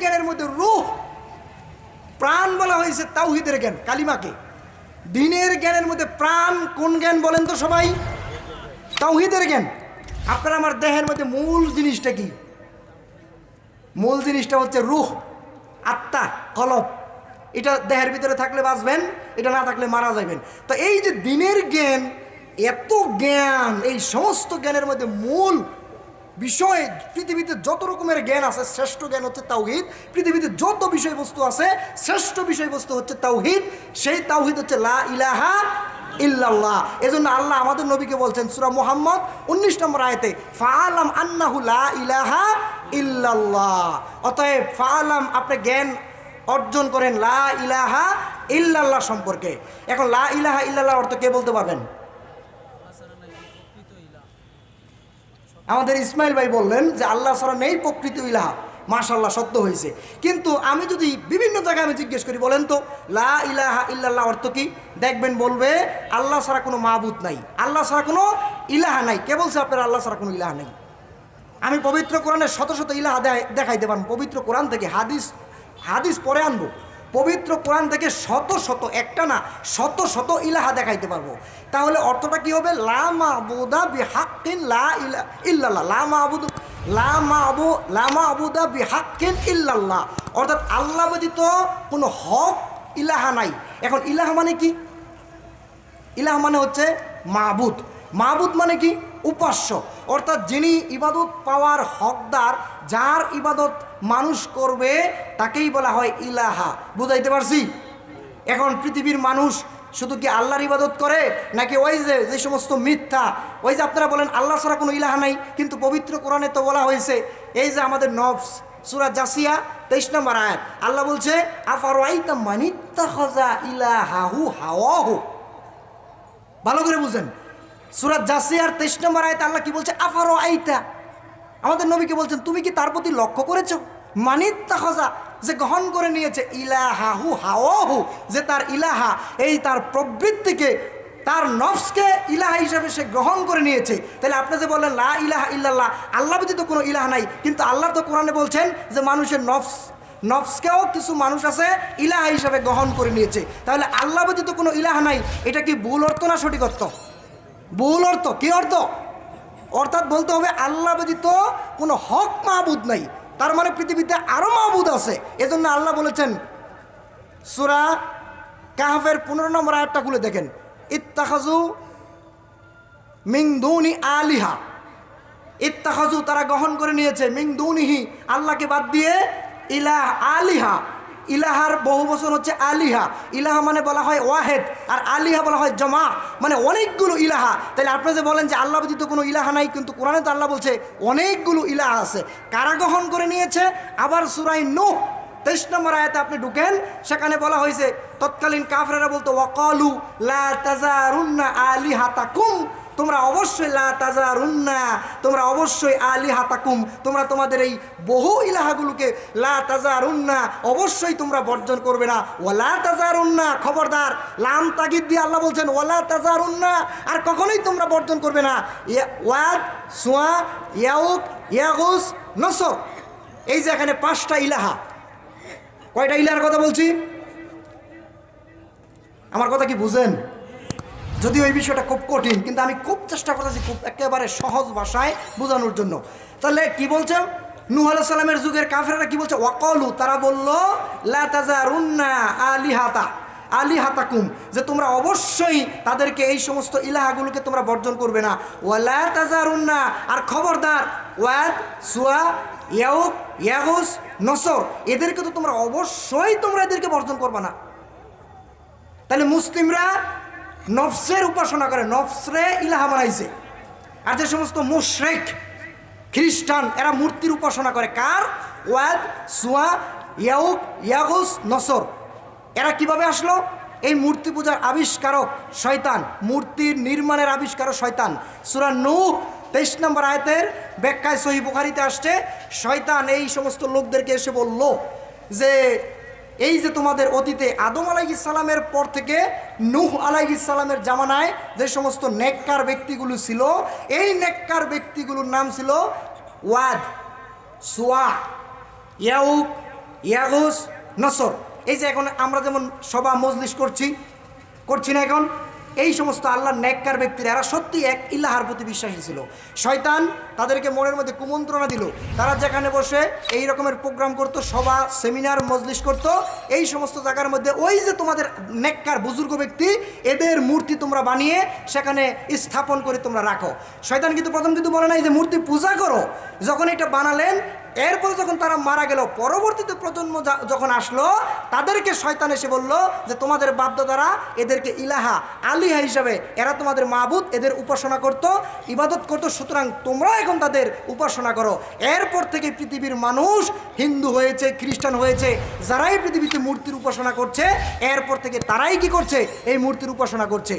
জ্ঞানের মধ্যে রুহ প্রাণ বলা হয়েছে তাওহিদের জ্ঞান, কালিমাকে। দিনের জ্ঞানের মধ্যে প্রাণ, কোন জ্ঞান বলেন তো সবাই? তাওহিদের জ্ঞান। আপনার আমার দেহের মধ্যে মূল জিনিসটা কি? মূল জিনিসটা হচ্ছে রুহ, আত্মা, কলব। এটা দেহের ভিতরে থাকলে বাঁচবেন, এটা না থাকলে মারা যাবেন তো এই যে দিনের জ্ঞান, এত জ্ঞান, এই সমস্ত জ্ঞানের মধ্যে মূল বিষয় পৃথিবীতে যত রকমের জ্ঞান আছে, শ্রেষ্ঠ জ্ঞান হচ্ছে তাওহিদ। পৃথিবীতে যত বিষয়বস্তু আছে, শ্রেষ্ঠ বিষয়বস্তু হচ্ছে তাওহিদ। সেই তাওহিদ হচ্ছে লা ইলাহা ইল্লাল্লাহ। এজন্য আল্লাহ আমাদের নবীকে বলছেন, সূরা মুহাম্মদ উনিশ নম্বর আয়তে, ফাআলাম আন্নাহু লা ইলাহা ইল্লাল্লাহ। অতএব ফাআলাম আপনি জ্ঞান অর্জন করেন লা ইলাহা ইল্লাল্লাহ সম্পর্কে। এখন লা ইলাহা ইল্লাল্লাহ অর্থ কে বলতে পারবেন? আমাদের ইসমাইল ভাই বললেন যে, আল্লাহ ছাড়া নেই প্রকৃত ইলাহা। মাশাল্লাহ সত্য হয়েছে কিন্তু আমি যদি বিভিন্ন জায়গায় আমি জিজ্ঞেস করি, বলেন তো, লা ইলাহা ইল্লাল্লাহ অর্থ কি? দেখবেন বলবে, আল্লাহ ছাড়া কোনো মাহবুদ নাই। আল্লাহ ছাড়া কোনো ইলাহা নাই। কে বলছে আপনার, আল্লাহ ছাড়া কোনো ইলাহা নাই? আমি পবিত্র কোরআনের শত শত ইলাহা দেখাইতে পারব। পবিত্র কোরআন থেকে হাদিস হাদিস পরে আনব। পবিত্র কোরআন থেকে শত শত, একটা না, শত শত ইলাহা দেখাইতে পারব। তাহলে অর্থটা কি হবে? লা মাহবুদা বিহাক্কিন লা ইলা, ইল্লাল্লাহ। লা মাহবুদ লা মাহবু লা মাহবুদা বিহাক্কিন ইল্লাল্লাহ। অর্থাৎ আল্লাহ ব্যতীত কোনো হক, ইলাহা নাই। এখন ইলাহা মানে কি? ইলাহ মানে হচ্ছে মাহবুদ মাহবুদ মানে কি? উপাস্য। অর্থাৎ যিনি ইবাদত পাওয়ার হকদার, যার ইবাদত মানুষ করবে, তাকেই বলা হয় ইলাহা। বুঝাইতে পারছি? এখন পৃথিবীর মানুষ শুধু কি আল্লাহর ইবাদত করে, নাকি ওই যে যে সমস্ত মিথ্যা, ওই যে আপনারা বলেন আল্লাহ ছাড়া কোনো ইলাহা নাই, কিন্তু পবিত্র কোরআনে তো বলা হয়েছে, এই যে আমাদের নফস, সুরা জাসিয়া, তেইশ নম্বর আয়াত, আল্লাহ বলছে আফার ভালো করে বুঝেন। সুরাত জাসিয়ার তেইশ নম্বর আয়তে আল্লাহ কি বলছে? আফারো আইতা। আমাদের নবীকে বলছেন, তুমি কি তার প্রতি লক্ষ্য করেছ? মানিত তাহজা যে গ্রহণ করে নিয়েছে, ইলাহাহু, হাওয়াহু, যে তার ইলাহা, এই তার প্রবৃত্তিকে, তার নফসকে ইলাহা হিসাবে সে গ্রহণ করে নিয়েছে। তাহলে আপনি যে বললেন, লা ইলাহা ইল্লাল্লাহ, আল্লাহ ব্যতীত কোনো ইলাহা নাই। কিন্তু আল্লাহ তো কোরআনে বলছেন যে মানুষের নফস, নফসকেও কিছু মানুষ আছে ইলাহা হিসাবে গ্রহণ করে নিয়েছে। তাহলে আল্লাহ ব্যতীত কোনো ইলাহা নাই। এটা কি ভুল অর্থ না সঠিক অর্থ? ভুল অর্থ, কি অর্থ? অর্থাৎ বলতে হবে আল্লাহ ব্যতীত কোনো হক মাহবুদ নাই। তার মানে পৃথিবীতে আরও মাহবুদ আছে। এজন্য আল্লাহ বলেছেন, সুরা কাহাফের পনেরো নম্বর আয়াতটা খুলে দেখেন। ইত্তাখাজু মিংদুনি আলিহা। ইত্তাখাজু তারা গ্রহণ করে নিয়েছে। মিংদুনিহি আল্লাহকে বাদ দিয়ে ইলাহ আলিহা। ইলাহার বহু বছর হচ্ছে আলিহা। ইলাহা মানে বলা হয় ওয়াহেদ, আর আলিহা বলা হয় জমা মানে অনেকগুলো ইলাহা। তাহলে আপনি যে বলেন যে আল্লাহ ব্যতীত কোনো ইলাহা নাই, কিন্তু কোরআনে তো আল্লাহ বলছে অনেকগুলো ইলাহা আছে। কারা গ্রহণ করে নিয়েছে? আবার সুরাই নুহ, তেইশ নম্বর আয়াতে আপনি ঢুকেন, সেখানে বলা হয়েছে, তৎকালীন কাফরেরা বলতো, ওয়াকালু লা তাজারুন্না আলিহাতাকুম তোমরা অবশ্যই লা তাজারুন্না, তোমরা অবশ্যই আলি হাতাকুম তোমরা তোমাদের এই বহু ইলাহাগুলোকে লা তাজারুন্না, অবশ্যই তোমরা বর্জন করবে না। ওলা তাজারুন্না, খবরদার, লাম তাগিদ দিয়ে আল্লাহ বলছেন ওলা তাজারুন্না, আর কখনোই তোমরা বর্জন করবে না। ওয়াদ, সোয়া, ইয়াউক, ইয়াগুস, নসর। এই যে এখানে পাঁচটা ইলাহা। কয়টা ইলাহার কথা বলছি? আমার কথা কি বুঝেন? যদিও এই বিষয়টা খুব কঠিন, কিন্তু আমি খুব চেষ্টা করেছি খুব একেবারে সহজ ভাষায় বোঝানোর জন্য। তাহলে কি বলছে? নুহ আলাহ সাল্লামের যুগের কাফেরা কি বলছে? ওয়াকলু, তারা বলল লাতাজারুন্না আলিহাতা, আলিহাতাকুম, যে তোমরা অবশ্যই তাদেরকে এই সমস্ত ইলাহাগুলোকে তোমরা বর্জন করবে না। ওয়ালা আর খবরদার, ওয়াদ, সুয়া, ইয়াউক, ইয়াগুস, নসর, এদেরকে তো তোমরা অবশ্যই তোমরা এদেরকে বর্জন করবে না। তাহলে মুসলিমরা নফসের উপাসনা করে, নফসরে ইলাহা বানাইছে। আর যে সমস্ত মুশরেক, খ্রিস্টান, এরা মূর্তির উপাসনা করে। কার? ওয়াদ, সুয়া ইয়াউক ইয়াগুস, নসর। এরা কীভাবে আসলো? এই মূর্তি পূজার আবিষ্কারক শয়তান, মূর্তির নির্মাণের আবিষ্কারক শয়তান। সুরা নূহ, তেইশ নম্বর আয়তের ব্যাখ্যায় সহি বুখারিতে আসছে, শয়তান এই সমস্ত লোকদেরকে এসে বলল যে এই যে তোমাদের অতীতে আদম আলাইহিস সালামের পর থেকে নুহ আলাইহিস সালামের জামানায় যে সমস্ত নেককার ব্যক্তিগুলো ছিল, এই নেককার ব্যক্তিগুলোর নাম ছিল ওয়াদ, সোয়া ইয়াউক ইয়াগুস, নসর। এই যে এখন আমরা যেমন সভা মজলিস করছি করছি না এখন? এই সমস্ত আল্লাহর ন্যাক্কার ব্যক্তিরা, এরা সত্যি এক ইল্লাহার প্রতি বিশ্বাসী ছিল। শয়তান তাদেরকে মনের মধ্যে কুমন্ত্রণা দিল। তারা যেখানে বসে এই রকমের প্রোগ্রাম করতো, সভা, সেমিনার, মজলিস করতো, এই সমস্ত জায়গার মধ্যে ওই যে তোমাদের নেককার বুজুর্গ ব্যক্তি, এদের মূর্তি তোমরা বানিয়ে সেখানে স্থাপন করে তোমরা রাখো। শয়তান কিন্তু প্রথম কিন্তু বলে নাই যে, মূর্তি পূজা করো। যখন এটা বানালেন এরপরে যখন তারা মারা গেল, পরবর্তীতে প্রজন্ম যখন আসলো, তাদেরকে শয়তান এসে বলল যে, তোমাদের বাধ্যদ্বারা এদেরকে ইলাহা, আলিহা হিসাবে এরা তোমাদের মাহবুদ এদের উপাসনা করত, ইবাদত করতো, সুতরাং তোমরা এখন তাদের উপাসনা করো। এরপর থেকে পৃথিবীর মানুষ হিন্দু হয়েছে, খ্রিস্টান হয়েছে, যারাই পৃথিবীতে মূর্তির উপাসনা করছে, এরপর থেকে তারাই কি করছে? এই মূর্তির উপাসনা করছে।